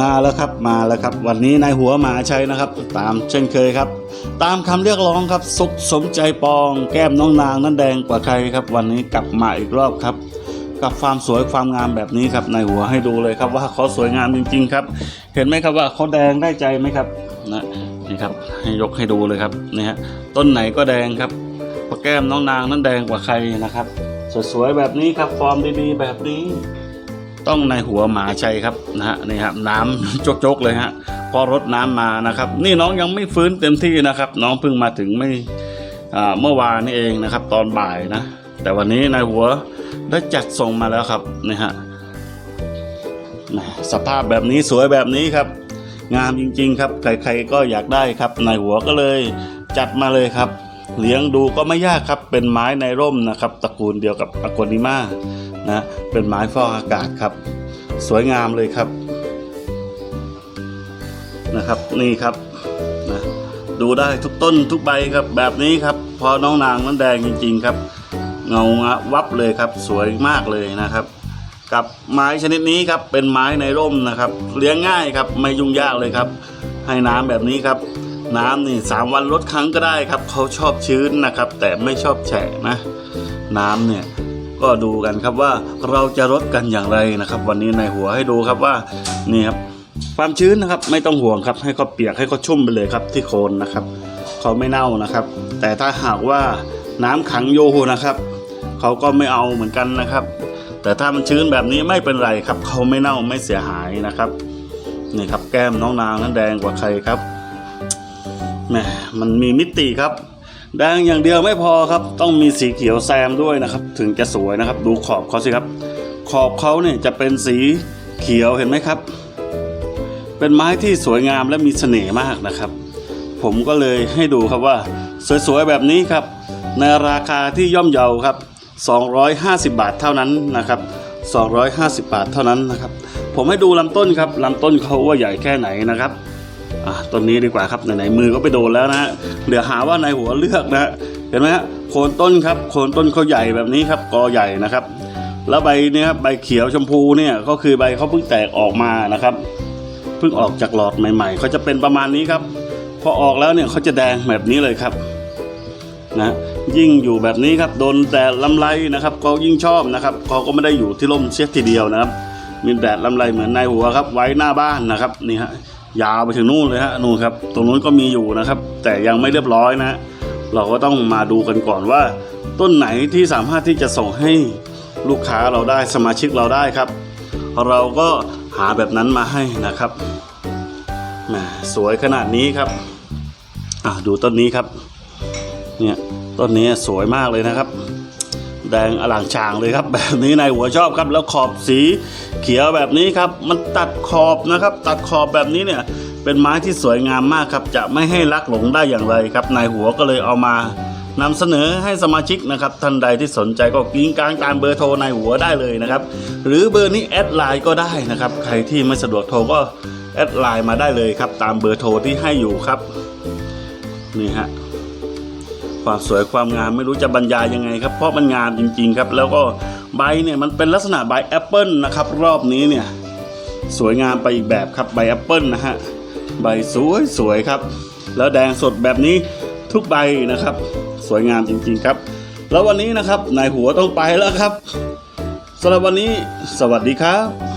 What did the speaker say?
มาแล้วครับมาแล้วครับ วันนี้นายหัวหมาชัยนะครับ ตามเช่นเคยครับ ตามคำเรียกร้องครับ สุขสมใจปอง แก้มน้องนางนั้นแดงกว่าใครครับ วันนี้กลับมาอีกรอบครับ กับความสวยความงามแบบนี้ครับนายหัวให้ดูเลยครับว่าเขาสวยงามจริง ๆ ครับ เห็นไหมครับว่าเขาแดงได้ใจไหมครับนะนี่ครับให้ยกให้ดูเลยครับนี่ฮะต้นไหนก็แดงครับพราะแก้มน้องนางนั้นแดงกว่าใครนะครับ สวยๆแบบนี้ครับฟอร์มดีๆแบบนี้ ต้องในหัวหมาชัยครับนะฮะนี่ครับน้ำจกๆเลยฮะพอรดน้ำมานะครับ นี่น้องยังไม่ฟื้นเต็มที่นะครับ น้องเพิ่งมาถึงไม่เมื่อวานนี่เองนะครับ ตอนบ่ายนะ แต่วันนี้นายหัวได้จัดส่งมาแล้วครับนี่ฮะสภาพแบบนี้สวยแบบนี้ครับ งามจริง ๆ ครับ ใครๆก็อยากได้ครับนายหัวก็เลยจัดมาเลยครับ เลี้ยงดูก็ไม่ยากครับ เป็นไม้ในร่มนะครับ ตระกูลเดียวกับอะโกนิมานะเป็นไม้ฟอกอากาศครับ สวยงามเลยครับนะครับนี่ครับนะดูได้ทุกต้นทุกใบครับ แบบนี้ครับ พอน้องนางนั้นแดงจริง ๆครับ เงางะวับเลยครับ สวยมากเลยนะครับ กับไม้ชนิดนี้ครับเป็นไม้ในร่มนะครับ เลี้ยงง่ายครับไม่ยุ่งยากเลยครับ ให้น้ำแบบนี้ครับ น้ำนี่สามวันลดครั้งก็ได้ครับเขาชอบชื้นนะครับ แต่ไม่ชอบแฉะนะ น้ำเนี่ยก็ดูกันครับว่าเราจะลดกันอย่างไรนะครับ วันนี้ในหัวให้ดูครับว่านี่ครับความชื้นนะครับไม่ต้องห่วงครับ ให้เขาเปียกให้เขาชุ่มไปเลยครับที่โคนนะครับเขาไม่เน่านะครับ แต่ถ้าหากว่าน้ำขังโยนะครับเขาก็ไม่เอาเหมือนกันนะครับ แต่ถ้ามันชื้นแบบนี้ไม่เป็นไรครับเขาไม่เน่าไม่เสียหายนะครับนี่ครับแก้มน้องนางนั้นแดงกว่าใครครับ แหมมันมีมิติครับแดงอย่างเดียวไม่พอครับ ต้องมีสีเขียวแซมด้วยนะครับ ถึงจะสวยนะครับ ดูขอบเขาสิครับ ขอบเขาเนี่ยจะเป็นสีเขียวเห็นไหมครับ เป็นไม้ที่สวยงามและมีเสน่ห์มากนะครับ ผมก็เลยให้ดูครับว่า สวยๆแบบนี้ครับ ในราคาที่ย่อมเยาครับ 250 บาทเท่านั้นนะครับ 250 บาทเท่านั้นนะครับ ผมให้ดูลำต้นครับลำต้นเขาว่าใหญ่แค่ไหนนะครับ อะต้นนี้ดีกว่าครับไหนๆมือก็ไปโดนแล้วนะเดี๋ยวหาว่าในหัวเลือกนะฮะเห็นไหมฮะโคนต้นครับโคนต้นเขาใหญ่แบบนี้ครับกอใหญ่นะครับ แล้วใบเนี่ยครับใบเขียวชมพูเนี่ยก็คือใบเขาเพิ่งแตกออกมานะครับเพิ่งออกจากหลอดใหม่ๆเขาจะเป็นประมาณนี้ครับ พอออกแล้วเนี่ยเขาจะแดงแบบนี้เลยครับนะยิ่งอยู่แบบนี้ครับโดนแดดลำไรนะครับเขายิ่งชอบนะครับเขาก็ไม่ได้อยู่ที่ร่มเสียทีเดียวนะครับ มีแดดลำไรเหมือนนายหัวครับ ไว้หน้าบ้านนะครับนี่ฮะ ยาวไปถึงนู่นเลยฮะนู่นครับ ตรงนู้นก็มีอยู่นะครับ แต่ยังไม่เรียบร้อยนะเราก็ต้องมาดูกันก่อนว่า ต้นไหนที่สามารถที่จะส่งให้ลูกค้าเราได้สมาชิกเราได้ครับ เราก็หาแบบนั้นมาให้นะครับแหมสวยขนาดนี้ครับอะดูต้นนี้ครับ เนี่ยต้นนี้สวยมากเลยนะครับ แดงอล่างชางเลยครับ แบบนี้นายหัวชอบครับ แล้วขอบสีเขียวแบบนี้ครับ มันตัดขอบนะครับ ตัดขอบแบบนี้เนี่ย เป็นไม้ที่สวยงามมากครับ จะไม่ให้ลักหลงได้อย่างไรครับนายหัวก็เลยเอามานำเสนอให้สมาชิกนะครับท่านใดที่สนใจก็กิ้งกลางตามเบอร์โทรนายหัวได้เลยนะครับ หรือเบอร์นี้แอดไลน์ก็ได้นะครับ ใครที่ไม่สะดวกโทรก็แอดไลน์มาได้เลยครับ ตามเบอร์โทรที่ให้อยู่ครับ นี่ฮะ ความสวยความงามไม่รู้จะบรรยายยังไงครับ เพราะมันงามจริง ๆ ครับ แล้วก็ใบเนี่ยมันเป็นลักษณะใบแอปเปิลนะครับรอบนี้เนี่ยสวยงามไปอีกแบบครับใบแอปเปิลนะฮะใบสวยสวยครับ แล้วแดงสดแบบนี้ทุกใบนะครับ สวยงามจริง ๆครับ แล้ววันนี้นะครับนายหัวต้องไปแล้วครับสำหรับวันนี้ สวัสดีครับ